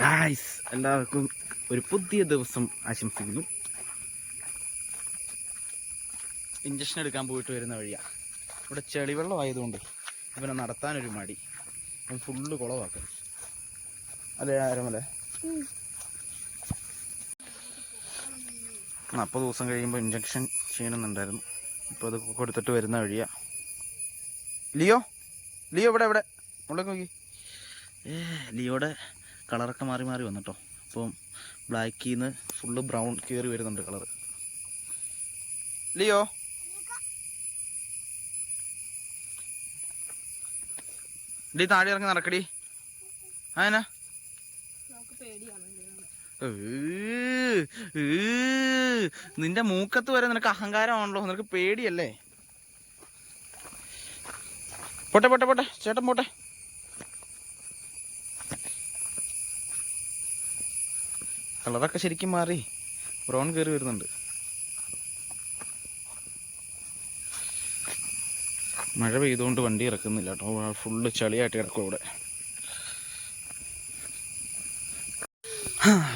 Guys എല്ലാവർക്കും ഒരു പുതിയ ദിവസം ആശംസിക്കുന്നു. ഇഞ്ചക്ഷൻ എടുക്കാൻ പോയിട്ട് വരുന്ന വഴിയാ. ഇവിടെ ചെളിവെള്ളം ആയതുകൊണ്ട് ഇവനെ നടത്താനൊരു മടി. അവൻ ഫുള്ള് കുളവാക്കും അല്ലേ ആരമല്ലേ നാൽപ്പത് ദിവസം കഴിയുമ്പോൾ ഇഞ്ചക്ഷൻ ചെയ്യണമെന്നുണ്ടായിരുന്നു. ഇപ്പോൾ അത് കൊടുത്തിട്ട് വരുന്ന വഴിയാ. ലിയോ? ലിയോ ഇവിടെ ഇവിടെ. ഉള്ളിലേക്ക് നോക്കി. ഏ ലിയോയുടെ കളറൊക്കെ മാറി മാറി വന്നിട്ടോ അപ്പം ബ്ലാക്കിൽ നിന്ന് ഫുള്ള് ബ്രൗൺ കയറി വരുന്നുണ്ട് കളർ ലിയോ? ഡി താഴെ ഇറങ്ങി നടക്കടി. പേടിയാണ് നിന്റെ മൂക്കത്ത് വരെ നിനക്ക് അഹങ്കാരമാണല്ലോ. നിനക്ക് പേടിയല്ലേ? പോട്ടെ പോട്ടെ പോട്ടെ. ചേട്ടൻ പോട്ടെ. കളറൊക്കെ ശരിക്കും മാറി. ബ്രൗൺ കയറി വരുന്നുണ്ട്. മഴ പെയ്തുകൊണ്ട് വണ്ടി ഇറക്കുന്നില്ല കേട്ടോ. ഫുള്ള് ചളിയായിട്ട് കിടക്കും ഇവിടെ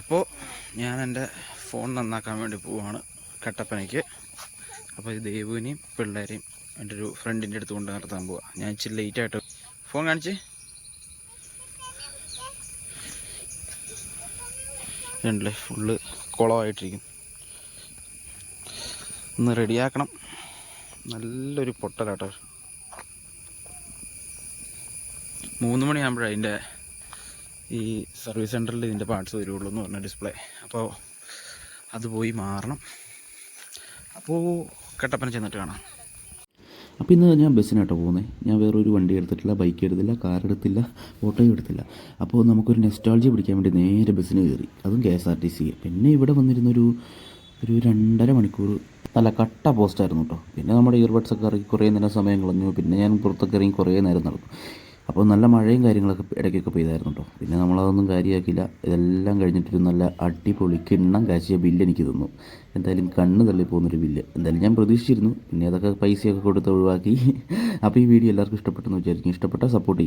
അപ്പോൾ ഞാൻ എന്റെ ഫോൺ നന്നാക്കാൻ വേണ്ടി പോവാണ് കട്ടപ്പനയ്ക്ക്. അപ്പോൾ ഇത് ദേവുവിനെയും പിള്ളേരെയും എന്റെ ഒരു ഫ്രണ്ടിന്റെ അടുത്ത് കൊണ്ട് നിർത്താൻ പോവാ. ഞാൻ ഇച്ചിരി ലേറ്റായിട്ട് ഫോൺ കാണിച്ചേ. രണ്ടല്ലേ ഫുള്ള് കുളമായിട്ടിരിക്കും. ഒന്ന് റെഡിയാക്കണം. നല്ലൊരു പൊട്ടലാട്ടോ. മൂന്ന് മണിയാകുമ്പോഴാണ് അതിന്റെ ഈ സർവീസ് സെന്ററിൽ ഇതിന്റെ പാർട്സ് വരുള്ളൂ എന്ന് പറഞ്ഞ ഡിസ്പ്ലേ. അപ്പോൾ അത് പോയി മാറണം. അപ്പോൾ കട്ടപ്പന ചെന്നിട്ട് കാണാം. അപ്പോൾ ഇന്ന് ഞാൻ ബസ്സിനാട്ടോ പോകുന്നത് ഞാൻ വേറൊരു വണ്ടി എടുത്തിട്ടില്ല ബൈക്ക് എടുത്തില്ല കാർ എടുത്തില്ല ഓട്ടോയും എടുത്തില്ല. അപ്പോൾ നമുക്കൊരു നെസ്റ്റോളജി പിടിക്കാൻ വേണ്ടി നേരെ ബസ്സിന് കയറി. അതും K S R T C. പിന്നെ ഇവിടെ വന്നിരുന്നൊരു ഒരു രണ്ടര മണിക്കൂർ നല്ല കട്ട പോസ്റ്റായിരുന്നു കേട്ടോ പിന്നെ നമ്മുടെ ഇയർബഡ്സ് ഒക്കെ ഇറങ്ങി കുറേ നേരം സമയം കളഞ്ഞു. പിന്നെ ഞാൻ പുറത്തൊക്കെ ഇറങ്ങി കുറേ നേരം നടന്നു. അപ്പോൾ നല്ല മഴയും കാര്യങ്ങളൊക്കെ ഇടയ്ക്കൊക്കെ പെയ്തായിരുന്നു കേട്ടോ പിന്നെ നമ്മളതൊന്നും കാര്യമാക്കില്ല ഇതെല്ലാം കഴിഞ്ഞിട്ടൊരു നല്ല അടിപൊളി കിണ്ണം കാശിയ ബില്ല് എനിക്ക് തന്നു. എന്തായാലും കണ്ണ് തള്ളിപ്പോകുന്നൊരു ബില്ല് എന്തായാലും ഞാൻ പ്രതീക്ഷിച്ചിരുന്നു. പിന്നെ അതൊക്കെ പൈസയൊക്കെ കൊടുത്ത് ഒഴിവാക്കി. അപ്പോൾ ഈ വീഡിയോ എല്ലാവർക്കും ഇഷ്ടപ്പെട്ടെന്ന് വിചാരിക്കും ഇഷ്ടപ്പെട്ടാൽ സപ്പോർട്ട് ചെയ്യും